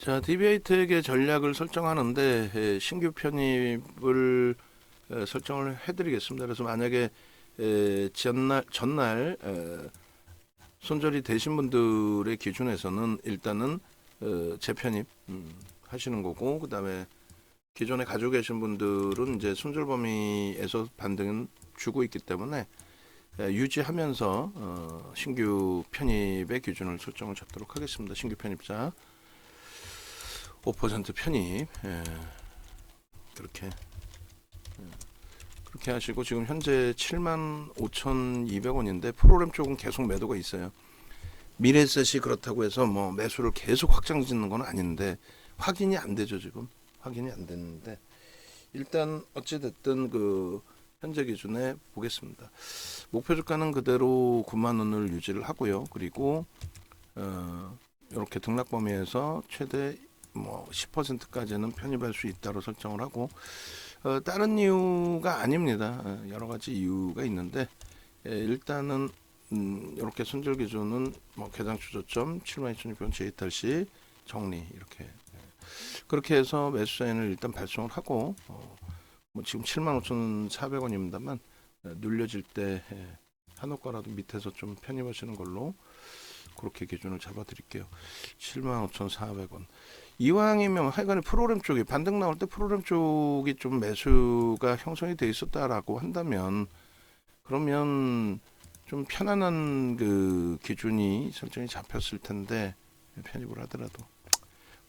자, DBA텍의 전략을 설정하는데 에, 신규 편입을 에, 설정을 해드리겠습니다. 그래서 만약에 에, 전날 전날 에, 손절이 되신 분들의 기준에서는 일단은 어, 재편입 음, 하시는 거고 그 다음에 기존에 가지고 계신 분들은 이제 손절 범위에서 반등은 주고 있기 때문에 에, 유지하면서 어, 신규 편입의 기준을 설정을 잡도록 하겠습니다. 신규 편입자 5% 편입 예, 그렇게 예, 그렇게 하시고 지금 현재 7만 5,200원인데 프로그램 쪽은 계속 매도가 있어요. 미래셋이 그렇다고 해서 뭐 매수를 계속 확장 짓는 건 아닌데 확인이 안 되죠 지금 확인이 안 됐는데 일단 어찌 됐든 그 현재 기준에 보겠습니다. 목표 주가는 그대로 9만 원을 유지를 하고요. 그리고 어, 이렇게 등락 범위에서 최대 뭐 10%까지는 편입할 수 있다로 설정을 하고 어, 다른 이유가 아닙니다. 어, 여러 가지 이유가 있는데 예, 일단은 음, 이렇게 손절 기준은 뭐 개장 추저점 72,600원 제이탈 시 정리 이렇게 예. 그렇게 해서 매수 사인을 일단 발송을 하고 어, 뭐 지금 75,400원입니다만 어, 눌려질 때 예, 한옥가라도 밑에서 좀 편입하시는 걸로 그렇게 기준을 잡아 드릴게요. 75,400원. 이왕이면 하여간에 프로그램 쪽이 반등 나올 때 프로그램 쪽이 좀 매수가 형성이 돼 있었다라고 한다면 그러면 좀 편안한 그 기준이 설정이 잡혔을 텐데 편입을 하더라도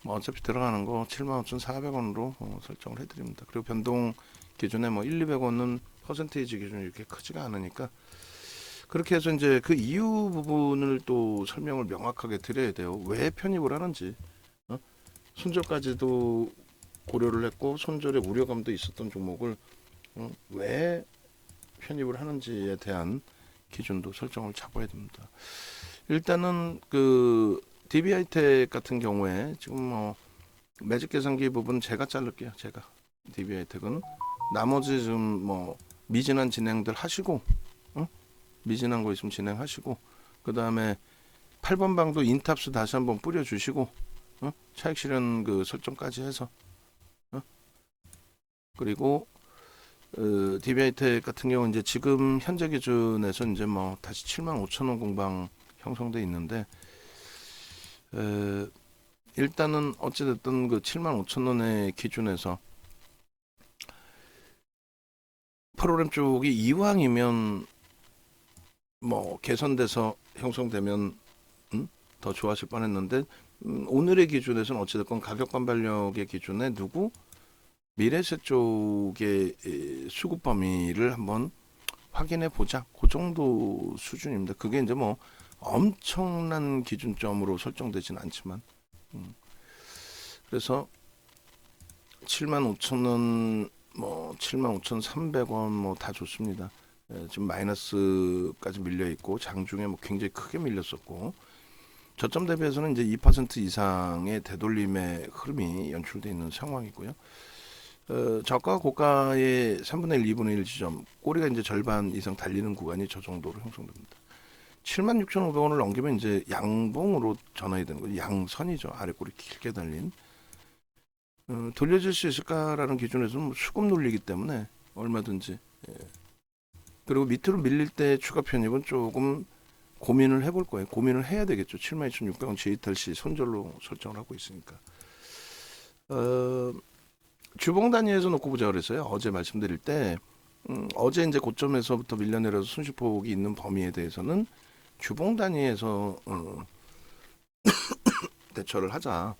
뭐 어차피 들어가는 거 75,400원으로 어, 설정을 해드립니다. 그리고 변동 기준에 뭐 1, 200원은 퍼센테이지 기준이 이렇게 크지가 않으니까 그렇게 해서 이제 그 이유 부분을 또 설명을 명확하게 드려야 돼요. 왜 편입을 하는지. 어? 손절까지도 고려를 했고 손절의 우려감도 있었던 종목을 어? 왜 편입을 하는지에 대한 기준도 설정을 잡아야 됩니다. 일단은 그 DBI텍 같은 경우에 지금 뭐 매직 계산기 부분 제가 자를게요. 제가 DBI텍은 나머지 좀 뭐 미진한 진행들 하시고 어? 미진한 거 있으면 진행하시고 그 다음에 8번 방도 인탑수 다시 한번 뿌려주시고 어? 차익 실현 그 설정까지 해서 어? 그리고 어, DBI텍 같은 경우 이제 지금 현재 기준에서 이제 뭐 다시 7만 5천 원 공방 형성돼 있는데 에, 일단은 어찌됐든 그 7만 5천 원의 기준에서 프로그램 쪽이 이왕이면 뭐 개선돼서 형성되면 음? 더 좋아질 뻔했는데 음, 오늘의 기준에서는 어찌됐건 가격 반발력의 기준에 누구 미래세 쪽의 에, 수급 범위를 한번 확인해 보자. 그 정도 수준입니다. 그게 이제 뭐 엄청난 기준점으로 설정되진 않지만 음. 그래서 7만 5천 원, 뭐 7만 5천 300원 뭐 다 좋습니다. 예, 지금 마이너스까지 밀려 있고 장중에 뭐 굉장히 크게 밀렸었고 저점 대비해서는 이제 2% 이상의 되돌림의 흐름이 연출돼 있는 상황이고요. 어, 저가 고가의 3분의 1, 2분의 1 지점 꼬리가 이제 절반 이상 달리는 구간이 저 정도로 형성됩니다. 76,500원을 넘기면 이제 양봉으로 전환이 되는 거죠. 양선이죠. 아래 꼬리 길게 달린. 어, 돌려줄 수 있을까라는 기준에서는 뭐 수급 논리기 때문에 얼마든지. 예. 그리고 밑으로 밀릴 때 추가 편입은 조금 고민을 해볼 거예요. 고민을 해야 되겠죠. 72,600원 제이탈 시 손절로 설정을 하고 있으니까. 어, 주봉 단위에서 놓고 보자 그랬어요. 어제 말씀드릴 때 음, 어제 이제 고점에서부터 밀려내려서 손실폭이 있는 범위에 대해서는 주봉 단위에서 어, 대처를 하자.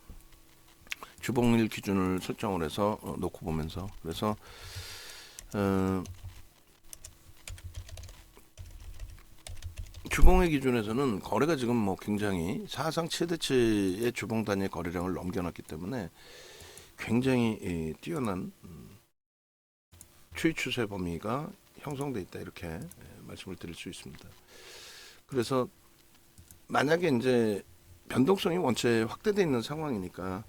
주봉일 기준을 설정을 해서 어, 놓고 보면서 그래서 어, 주봉의 기준에서는 거래가 지금 뭐 굉장히 사상 최대치의 주봉 단위의 거래량을 넘겨놨기 때문에 굉장히 이, 뛰어난 음, 추이 추세 범위가 형성돼 있다 이렇게 예, 말씀을 드릴 수 있습니다. 그래서 만약에 이제 변동성이 원체 확대돼 있는 상황이니까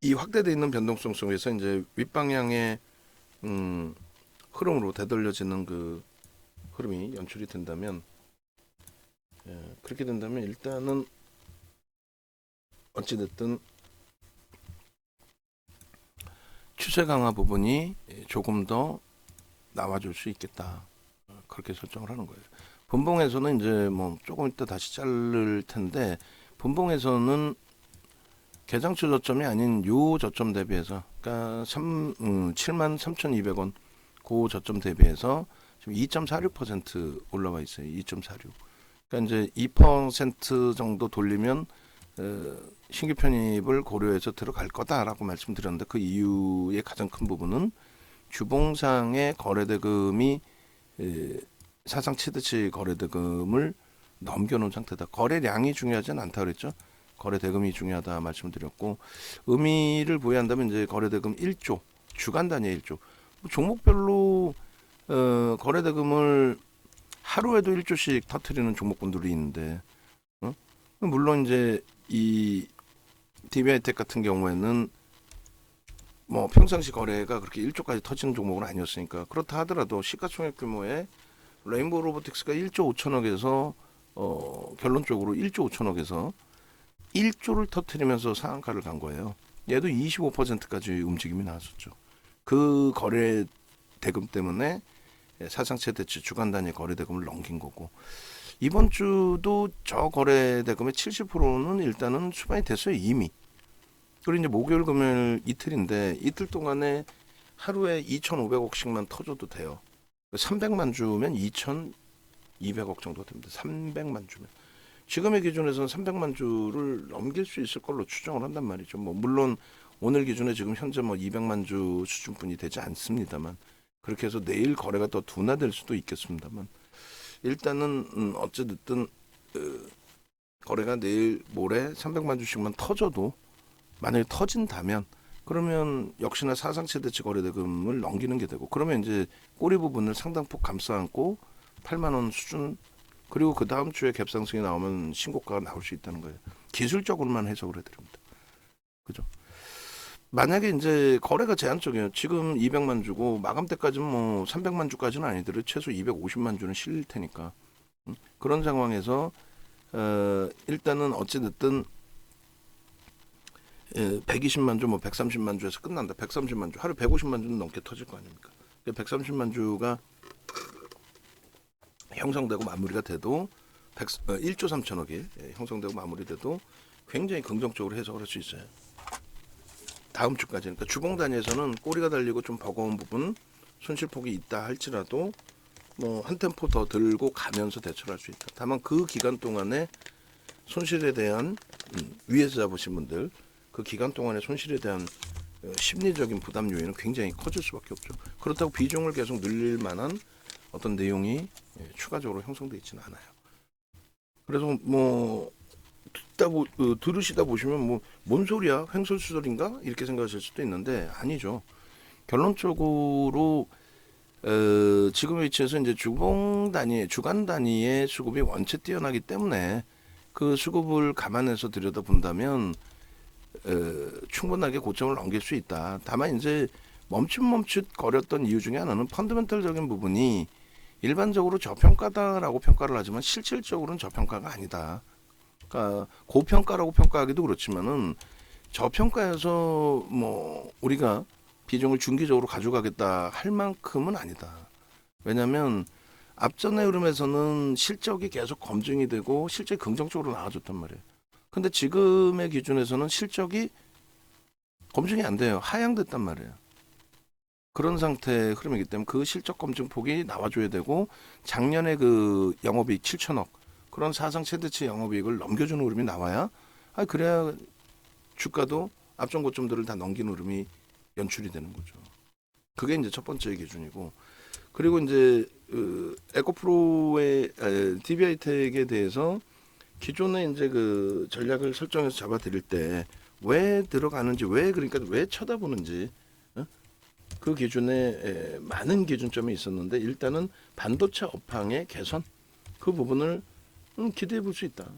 이 확대돼 있는 변동성 속에서 이제 윗방향의 음, 흐름으로 되돌려지는 그 흐름이 연출이 된다면 예, 그렇게 된다면 일단은 어찌됐든 추세 강화 부분이 예, 조금 더 나와줄 수 있겠다 어, 그렇게 설정을 하는 거예요. 분봉에서는 이제 뭐 조금 이따 다시 자를 텐데 분봉에서는 개장추 저점이 아닌 요 저점 대비해서 그러니까 3, 음, 7만 3,200원 고 저점 대비해서 지금 2.46% 올라와 있어요. 2.46. 그러니까 이제 2% 정도 돌리면 어, 신규 편입을 고려해서 들어갈 거다라고 말씀드렸는데 그 이유의 가장 큰 부분은 주봉상의 거래대금이 에, 사상 최대치 거래대금을 넘겨놓은 상태다. 거래량이 중요하진 않다 그랬죠. 거래대금이 중요하다 말씀드렸고 의미를 부여한다면 이제 거래대금 1조 주간 단위 1조 뭐 종목별로 어, 거래대금을 하루에도 1조씩 터트리는 종목군들이 있는데 어? 물론 이제 이 DB하이텍 같은 경우에는 뭐 평상시 거래가 그렇게 1조까지 터지는 종목은 아니었으니까 그렇다 하더라도 시가총액 규모의 레인보우 로보틱스가 1조 5천억에서 어, 결론적으로 1조 5천억에서 1조를 터트리면서 상한가를 간 거예요. 얘도 25%까지 움직임이 나왔었죠. 그 거래 대금 때문에 사상 최대치 주간 단위 거래 대금을 넘긴 거고 이번 주도 저 거래 대금의 70%는 일단은 수반이 됐어요 이미. 그리고 이제 목요일 금요일 이틀인데 이틀 동안에 하루에 2,500억씩만 터져도 돼요. 300만 주면 2,200억 정도 됩니다. 300만 주면. 지금의 기준에서는 300만 주를 넘길 수 있을 걸로 추정을 한단 말이죠. 뭐 물론 오늘 기준에 지금 현재 뭐 200만 주 수준뿐이 되지 않습니다만 그렇게 해서 내일 거래가 더 둔화될 수도 있겠습니다만 일단은 음 어찌됐든 어, 거래가 내일 모레 300만 주씩만 터져도 만약에 터진다면 그러면 역시나 사상 최대치 거래 대금을 넘기는 게 되고 그러면 이제 꼬리 부분을 상당폭 감싸 안고 8만 원 수준 그리고 그 다음 주에 갭상승이 나오면 신고가가 나올 수 있다는 거예요. 기술적으로만 해석을 해드립니다. 그죠? 만약에 이제 거래가 제한적이에요. 지금 200만 주고 마감 때까지는 뭐 300만 주까지는 아니더라도 최소 250만 주는 실릴 테니까 음? 그런 상황에서 어, 일단은 어찌 됐든 예, 120만 주, 뭐 130만 주에서 끝난다. 130만 주, 하루 150만 주는 넘게 터질 거 아닙니까? 130만 주가 형성되고 마무리가 돼도 100, 어, 1조 3천억이 예, 형성되고 마무리돼도 굉장히 긍정적으로 해석을 할 수 있어요. 다음 주까지 그러니까 주봉 단위에서는 꼬리가 달리고 좀 버거운 부분 손실폭이 있다 할지라도 뭐 한 템포 더 들고 가면서 대처할 수 있다. 다만 그 기간 동안에 손실에 대한 음, 위에서 잡으신 분들 그 기간 동안의 손실에 대한 어, 심리적인 부담 요인은 굉장히 커질 수밖에 없죠. 그렇다고 비중을 계속 늘릴 만한 어떤 내용이 예, 추가적으로 형성돼 있지는 않아요. 그래서 뭐 듣다 보, 어, 들으시다 보시면 뭐 뭔 소리야 횡설수설인가 이렇게 생각하실 수도 있는데 아니죠. 결론적으로 어, 지금 위치에서 이제 주봉 단위, 주간 단위의 수급이 원체 뛰어나기 때문에 그 수급을 감안해서 들여다 본다면 어, 충분하게 고점을 넘길 수 있다. 다만 이제 멈칫멈칫 거렸던 이유 중에 하나는 펀더멘털적인 부분이 일반적으로 저평가다라고 평가를 하지만 실질적으로는 저평가가 아니다. 그러니까 고평가라고 평가하기도 그렇지만은 저평가에서 뭐 우리가 비중을 중기적으로 가져가겠다 할 만큼은 아니다. 왜냐하면 앞전의 흐름에서는 실적이 계속 검증이 되고 실제 긍정적으로 나와줬단 말이에요. 근데 지금의 기준에서는 실적이 검증이 안 돼요. 하향됐단 말이에요. 그런 상태의 흐름이기 때문에 그 실적 검증 폭이 나와줘야 되고 작년에 그 영업이익 7천억 그런 사상 최대치 영업이익을 넘겨주는 흐름이 나와야 아 그래야 주가도 앞전 고점들을 다 넘기는 흐름이 연출이 되는 거죠. 그게 이제 첫 번째 기준이고 그리고 이제 그 에코프로의 DB하이텍에 대해서 기존에 이제 그 전략을 설정해서 잡아드릴 때 왜 들어가는지 왜 그러니까 왜 쳐다보는지 어? 그 기준에 에, 많은 기준점이 있었는데 일단은 반도체 업황의 개선 그 부분을 음, 기대해 볼 수 있다.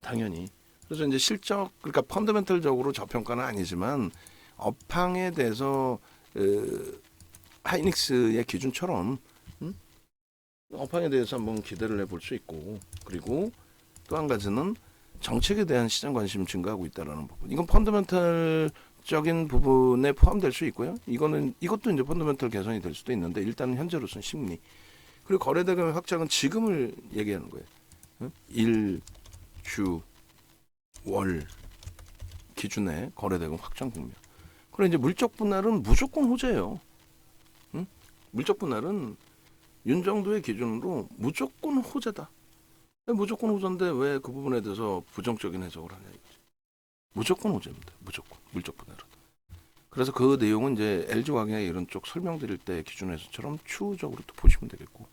당연히. 그래서 이제 실적 그러니까 펀더멘털적으로 저평가는 아니지만 업황에 대해서 그 하이닉스의 기준처럼 음? 업황에 대해서 한번 기대를 해볼 수 있고 그리고 또 한 가지는 정책에 대한 시장 관심이 증가하고 있다라는 부분. 이건 펀더멘털 적인 부분에 포함될 수 있고요. 이거는 이것도 이제 펀더멘털 개선이 될 수도 있는데 일단은 현재로서는 심리. 그리고 거래 대금의 확장은 지금을 얘기하는 거예요. 응? 일, 주, 월 기준의 거래대금 확장 국면. 그리고 이제 물적 분할은 무조건 호재예요. 응? 물적 분할은 윤정도의 기준으로 무조건 호재다. 무조건 호재인데 왜 그 부분에 대해서 부정적인 해석을 하냐 이거지. 무조건 호재입니다. 무조건 물적 분할은. 그래서 그 내용은 이제 LG 왕의 이런 쪽 설명드릴 때 기준에서처럼 추후적으로 또 보시면 되겠고.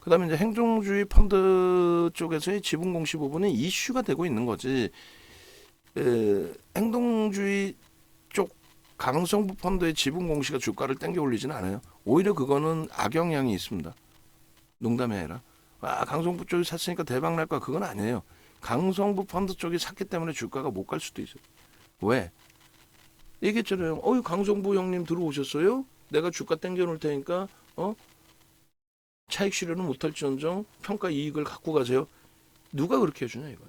그다음에 이제 행정주의 펀드 쪽에서의 지분 공시 부분이 이슈가 되고 있는 거지. 에, 행동주의 쪽 강성부 펀드의 지분 공시가 주가를 땡겨 올리지는 않아요. 오히려 그거는 악영향이 있습니다. 농담이 아니라 아 강성부 쪽이 샀으니까 대박 날 거야 그건 아니에요. 강성부 펀드 쪽이 샀기 때문에 주가가 못 갈 수도 있어요. 왜? 얘기했잖아요. 어이 강성부 형님 들어오셨어요? 내가 주가 땡겨 놓을 테니까 어 차익 실현은 못할지언정 평가 이익을 갖고 가세요. 누가 그렇게 해주냐 이거야.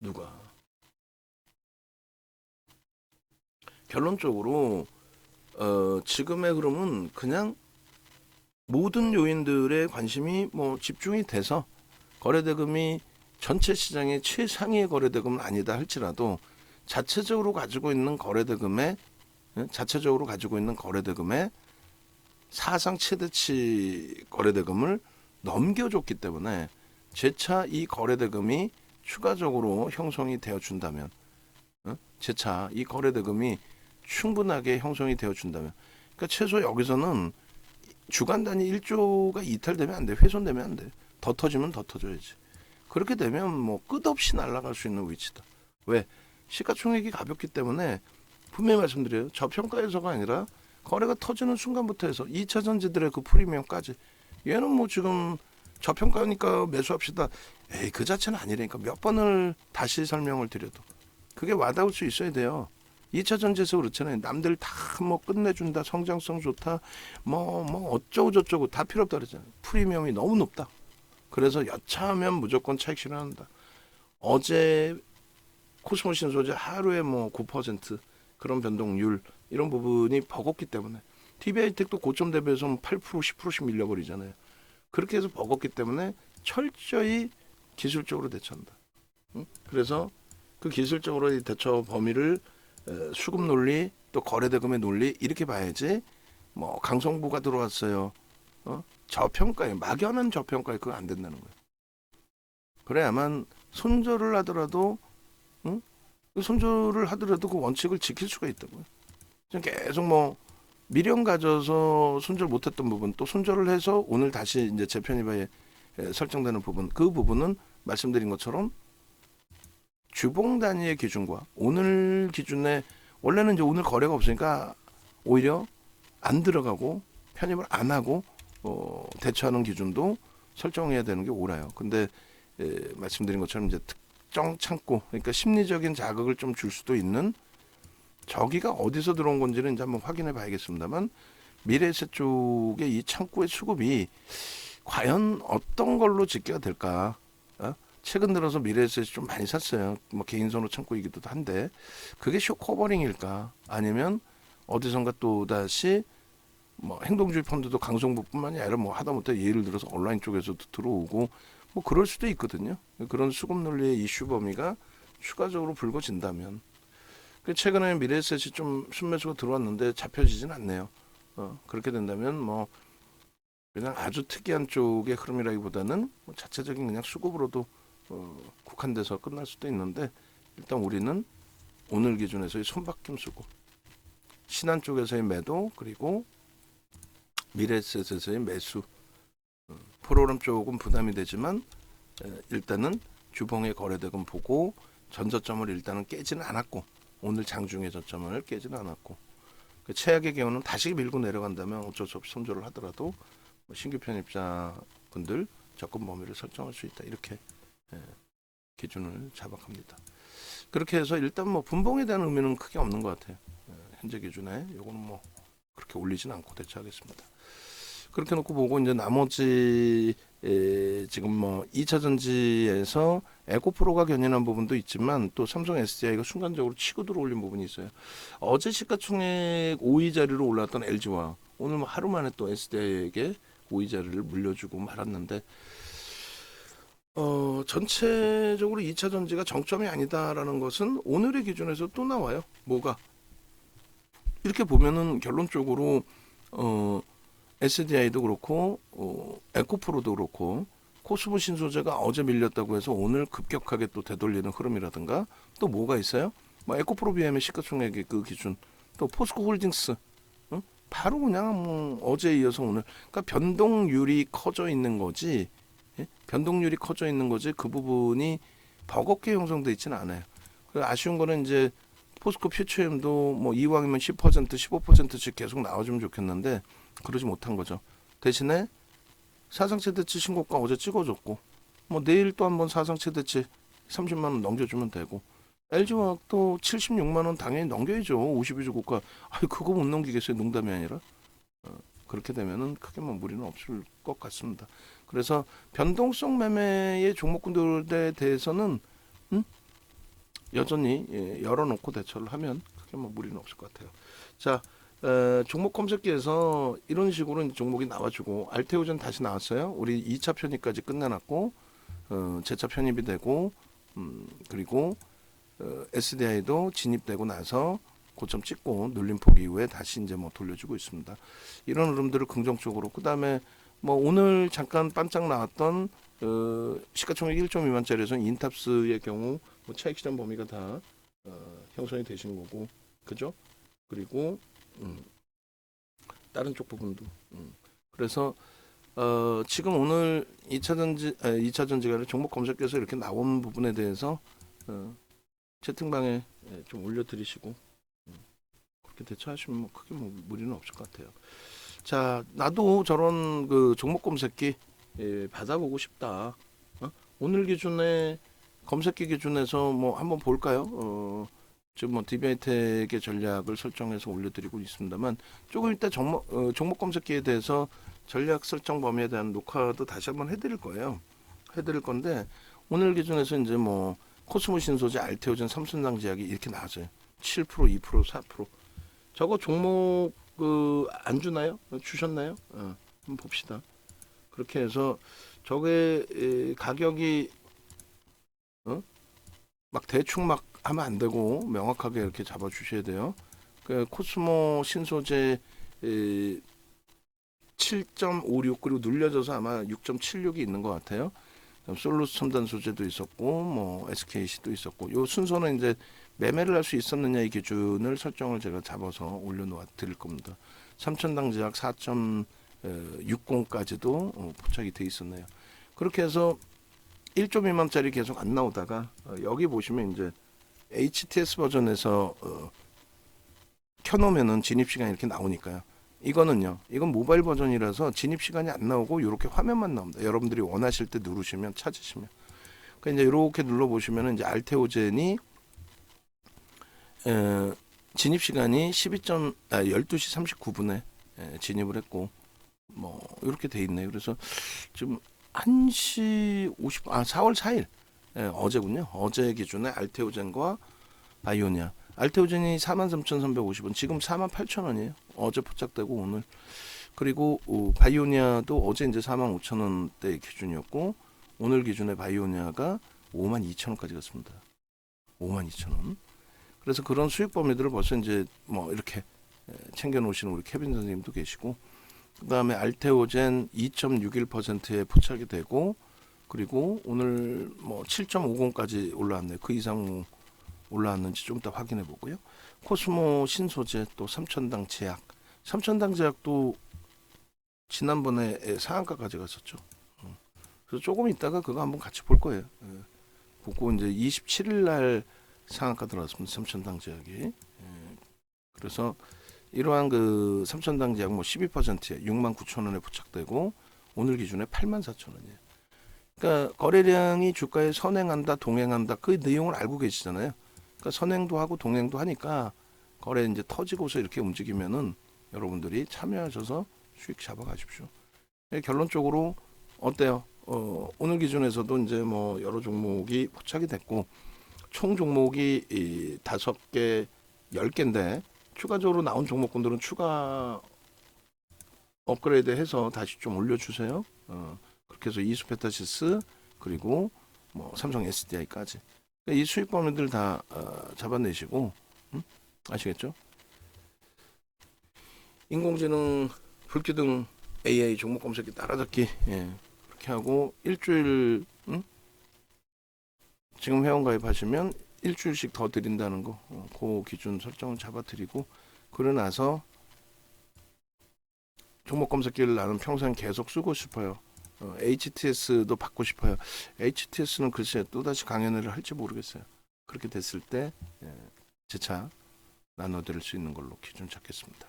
누가? 결론적으로 어, 지금의 흐름은 그냥 모든 요인들의 관심이 뭐 집중이 돼서 거래대금이 전체 시장의 최상위의 거래대금은 아니다 할지라도 자체적으로 가지고 있는 거래대금의 예, 자체적으로 가지고 있는 거래대금의 사상 최대치 거래대금을 넘겨줬기 때문에 재차 이 거래대금이 추가적으로 형성이 되어 준다면 어? 재차 이 거래대금이 충분하게 형성이 되어 준다면 그러니까 최소 여기서는 주간 단위 1조가 이탈되면 안 돼. 훼손되면 안 돼. 더 터지면 더 터져야지. 그렇게 되면 뭐 끝없이 날아갈 수 있는 위치다. 왜? 시가총액이 가볍기 때문에 분명히 말씀드려요. 저평가에서가 아니라 거래가 터지는 순간부터 해서 2차 전지들의 그 프리미엄까지 얘는 뭐 지금 저평가니까 매수합시다. 에이 그 자체는 아니라니까 몇 번을 다시 설명을 드려도 그게 와닿을 수 있어야 돼요. 2차 전지에서 그렇잖아요. 남들 다 뭐 끝내준다, 성장성 좋다, 뭐, 뭐 어쩌고 저쩌고 다 필요 없다 그러잖아요. 프리미엄이 너무 높다. 그래서 여차하면 무조건 차익 실현한다. 어제 코스모 신 소재 하루에 뭐 9% 그런 변동률 이런 부분이 버겁기 때문에 TBI텍도 고점 대비해서 8% 10%씩 밀려버리잖아요. 그렇게 해서 버겁기 때문에 철저히 기술적으로 대처한다. 응? 그래서 그 기술적으로 이 대처 범위를 에, 수급 논리 또 거래 대금의 논리 이렇게 봐야지 뭐 강성부가 들어왔어요. 어? 저평가에 막연한 저평가에 그거 안 된다는 거예요. 그래야만 손절을 하더라도 응? 그 손절을 하더라도 그 원칙을 지킬 수가 있다고요. 지금 계속 뭐 미련 가져서 손절 못했던 부분 또 손절을 해서 오늘 다시 이제 재편입에 에, 설정되는 부분 그 부분은 말씀드린 것처럼 주봉 단위의 기준과 오늘 기준에 원래는 이제 오늘 거래가 없으니까 오히려 안 들어가고 편입을 안 하고 어, 대처하는 기준도 설정해야 되는 게 옳아요. 근데 에, 말씀드린 것처럼 이제 특정 창고 그러니까 심리적인 자극을 좀 줄 수도 있는 저기가 어디서 들어온 건지는 이제 한번 확인해 봐야겠습니다만 미래에셋 쪽의 이 창고의 수급이 과연 어떤 걸로 집계가 될까? 어? 최근 들어서 미래에셋이 좀 많이 샀어요. 뭐 개인 선호 창고이기도 한데 그게 쇼커버링일까? 아니면 어디선가 또 다시 뭐 행동주의 펀드도 강성부뿐만이 아니라 뭐 하다못해 예를 들어서 온라인 쪽에서도 들어오고 뭐 그럴 수도 있거든요. 그런 수급 논리의 이슈 범위가 추가적으로 불거진다면 그 최근에 미래에셋이 좀 순매수가 들어왔는데 잡혀지진 않네요. 어, 그렇게 된다면 뭐 그냥 아주 특이한 쪽의 흐름이라기보다는 뭐 자체적인 그냥 수급으로도 어, 국한돼서 끝날 수도 있는데 일단 우리는 오늘 기준에서의 손바뀜 수급 신한 쪽에서의 매도 그리고 미래에셋에서의 매수 어, 프로그램 쪽은 부담이 되지만 에, 일단은 주봉의 거래대금 보고 전저점을 일단은 깨지는 않았고 오늘 장중의 저점을 깨지는 않았고 그 최악의 경우는 다시 밀고 내려간다면 어쩔 수 없이 손절을 하더라도 뭐 신규 편입자분들 접근 범위를 설정할 수 있다 이렇게 예, 기준을 잡아갑니다. 그렇게 해서 일단 뭐 분봉에 대한 의미는 크게 없는 것 같아요. 예, 현재 기준에 요거는 뭐 그렇게 올리진 않고 대처하겠습니다. 그렇게 놓고 보고 이제 나머지 에, 지금 뭐 2차 전지에서 에코프로가 견인한 부분도 있지만 또 삼성 SDI가 순간적으로 치고 들어올린 부분이 있어요. 어제 시가총액 5위 자리로 올라왔던 LG와 오늘 뭐 하루 만에 또 SDI에게 5위 자리를 물려주고 말았는데 어, 전체적으로 2차 전지가 정점이 아니다라는 것은 오늘의 기준에서 또 나와요. 뭐가? 이렇게 보면은 결론적으로 어, SDI도 그렇고 어, 에코프로도 그렇고 코스모 신소재가 어제 밀렸다고 해서 오늘 급격하게 또 되돌리는 흐름이라든가 또 뭐가 있어요? 뭐 에코프로 BM의 시가총액의 그 기준 또 포스코 홀딩스 응? 바로 그냥 뭐 어제 이어서 오늘 그러니까 변동률이 커져 있는 거지 예? 변동률이 커져 있는 거지 그 부분이 버겁게 형성돼 있지는 않아요. 그 아쉬운 거는 이제 포스코 퓨처엠도 뭐 이왕이면 10% 15%씩 계속 나와주면 좋겠는데 그러지 못한 거죠. 대신에 사상 최대치 신고가 어제 찍어줬고 뭐 내일 또 한번 사상 최대치 30만 원 넘겨주면 되고 LG화학도 76만 원 당연히 넘겨야죠. 52주 고가. 아 그거 못 넘기겠어요. 농담이 아니라. 어, 그렇게 되면은 크게 뭐 무리는 없을 것 같습니다. 그래서 변동성 매매의 종목군들에 대해서는 음? 여전히 예, 열어놓고 대처를 하면 크게 뭐 무리는 없을 것 같아요. 자, 에, 종목 검색기에서 이런 식으로 종목이 나와주고 알테오전 다시 나왔어요. 우리 2차 편입까지 끝내놨고 어, 재차 편입이 되고 음, 그리고 어, SDI도 진입되고 나서 고점 찍고 눌림폭 이후에 다시 이제 뭐 돌려주고 있습니다. 이런 흐름들을 긍정적으로 그다음에 뭐 오늘 잠깐 반짝 나왔던 어, 시가총액 1조 미만짜리에서는 인탑스의 경우 뭐 차익 실현 범위가 다 어, 형성이 되신 거고 그죠? 그리고 음, 다른 쪽 부분도 음. 그래서 어, 지금 오늘 2차 전지 아, 2차 전지가 아니라 종목 검색에서 이렇게 나온 부분에 대해서 어, 채팅방에 예, 좀 올려드리시고 음, 그렇게 대처하시면 뭐 크게 뭐 무리는 없을 것 같아요. 자, 나도 저런 그 종목 검색기 예, 받아보고 싶다. 어? 오늘 기준에 검색기 기준에서 뭐 한번 볼까요? 어, 지금 뭐 디베이텍의 전략을 설정해서 올려드리고 있습니다만 조금 이따 종목, 어, 종목 검색기에 대해서 전략 설정 범위에 대한 녹화도 다시 한번 해드릴 거예요. 해드릴 건데 오늘 기준에서 이제 뭐 코스모 신소재, 알테오젠, 삼순당 제약이 이렇게 나왔어요. 7%, 2%, 4%. 저거 종목 그안 주나요? 주셨나요? 어, 한번 봅시다. 그렇게 해서 저게 에, 가격이 어? 막 대충 막 하면 안 되고 명확하게 이렇게 잡아 주셔야 돼요. 그 코스모 신소재 에, 7.56 그리고 눌려져서 아마 6.76이 있는 것 같아요. 솔루스 첨단 소재도 있었고 뭐 SKC도 있었고 요 순서는 이제 매매를 할 수 있었느냐 이 기준을 설정을 제가 잡아서 올려놓아 드릴 겁니다. 삼천당 제약 4.60까지도 어, 포착이 돼 있었네요. 그렇게 해서 1조 미만짜리 계속 안 나오다가 어, 여기 보시면 이제 HTS 버전에서 어, 켜놓으면은 진입 시간이 이렇게 나오니까요. 이거는요. 이건 모바일 버전이라서 진입 시간이 안 나오고 이렇게 화면만 나옵니다. 여러분들이 원하실 때 누르시면 찾으시면. 그러니까 이제 이렇게 눌러 보시면은 이제 알테오젠이 에, 진입 시간이 12점 아 12시 39분에 에, 진입을 했고 뭐 이렇게 돼 있네요. 그래서 지금 1시 50, 아 4월 4일 예, 어제군요. 어제 기준에 알테오젠과 바이오니아. 알테오젠이 43,350원, 지금 48,000원이에요. 어제 포착되고 오늘. 그리고 어, 바이오니아도 어제 이제 45,000원대 기준이었고 오늘 기준에 바이오니아가 52,000원까지 갔습니다. 52,000원. 그래서 그런 수익 범위들을 벌써 이제 뭐 이렇게 에, 챙겨 놓으시는 우리 케빈 선생님도 계시고 그다음에 알테오젠 2.61%에 포착이 되고 그리고 오늘 뭐 7.50까지 올라왔네요. 그 이상 뭐 올라왔는지 좀 이따 확인해 보고요. 코스모 신소재 또 삼천당 제약. 삼천당 제약도 지난번에 상한가까지 갔었죠. 어. 그래서 조금 있다가 그거 한번 같이 볼 거예요. 예. 보고 이제 27일 날 상한가 들어왔습니다. 삼천당 제약이. 예. 그래서 이러한 그 삼천당 제약 뭐 12%에 6만 9천 원에 부착되고 오늘 기준에 8만 4천 원이에요. 그러니까 거래량이 주가에 선행한다, 동행한다 그 내용을 알고 계시잖아요. 그러니까 선행도 하고 동행도 하니까 거래 이제 터지고서 이렇게 움직이면은 여러분들이 참여하셔서 수익 잡아가십시오. 예, 결론적으로 어때요? 어, 오늘 기준에서도 이제 뭐 여러 종목이 포착이 됐고 총 종목이 이 다섯 개, 열 개인데 추가적으로 나온 종목군들은 추가 업그레이드 해서 다시 좀 올려주세요. 어, 해서 이수페타시스 그리고 뭐 삼성 SDI까지 이 수익 범위들 다 어, 잡아내시고 음? 아시겠죠? 인공지능 불기둥 AI 종목 검색기 따라잡기 예, 그렇게 하고 일주일 음? 지금 회원 가입하시면 일주일씩 더 드린다는 거, 어, 그 기준 설정을 잡아드리고 그러고 나서 종목 검색기를 나는 평생 계속 쓰고 싶어요. 어, HTS도 받고 싶어요. HTS는 글쎄 또 다시 강연을 할지 모르겠어요. 그렇게 됐을 때 예, 재차 나눠드릴 수 있는 걸로 기준 잡겠습니다.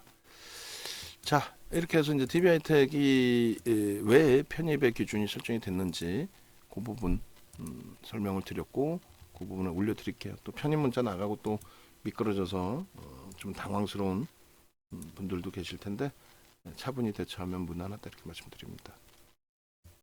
자 이렇게 해서 이제 DB하이텍이 왜 편입의 기준이 설정이 됐는지 그 부분 음, 설명을 드렸고 그 부분을 올려드릴게요. 또 편입 문자 나가고 또 미끄러져서 어, 좀 당황스러운 음, 분들도 계실 텐데 차분히 대처하면 무난하다 이렇게 말씀드립니다.